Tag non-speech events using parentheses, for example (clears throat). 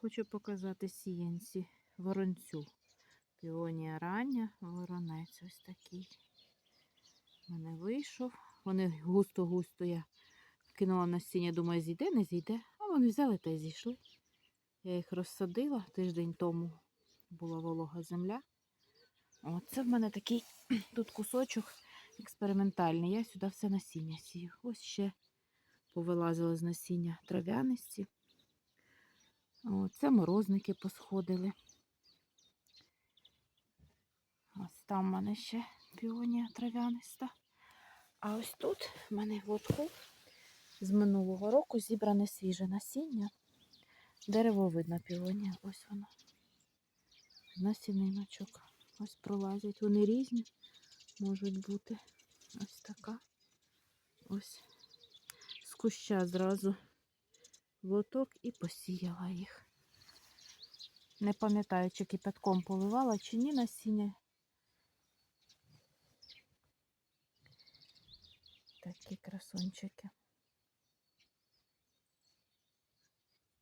Хочу показати сіянці воронцю. Піонія рання, воронець ось такий. У мене вийшов. Вони густо-густо я кинула насіння, думаю, зійде, не зійде. А вони взяли та й зійшли. Я їх розсадила тиждень тому була волога земля. Оце в мене такий (clears throat) тут кусочок експериментальний. Я сюди все насіння сію. Ось ще повилазило з насіння трав'яності. Оце морозники посходили. Ось там в мене ще піонія трав'яниста. А ось тут в мене в лотку з минулого року зібране свіже насіння. Деревовидна піонія. Ось воно. Насіниночок. Ось пролазять. Вони різні можуть бути. Ось така. Ось з куща зразу лоток і посіяла їх. Не пам'ятаю, чи кипятком поливала, чи ні насіння. Такі красунчики.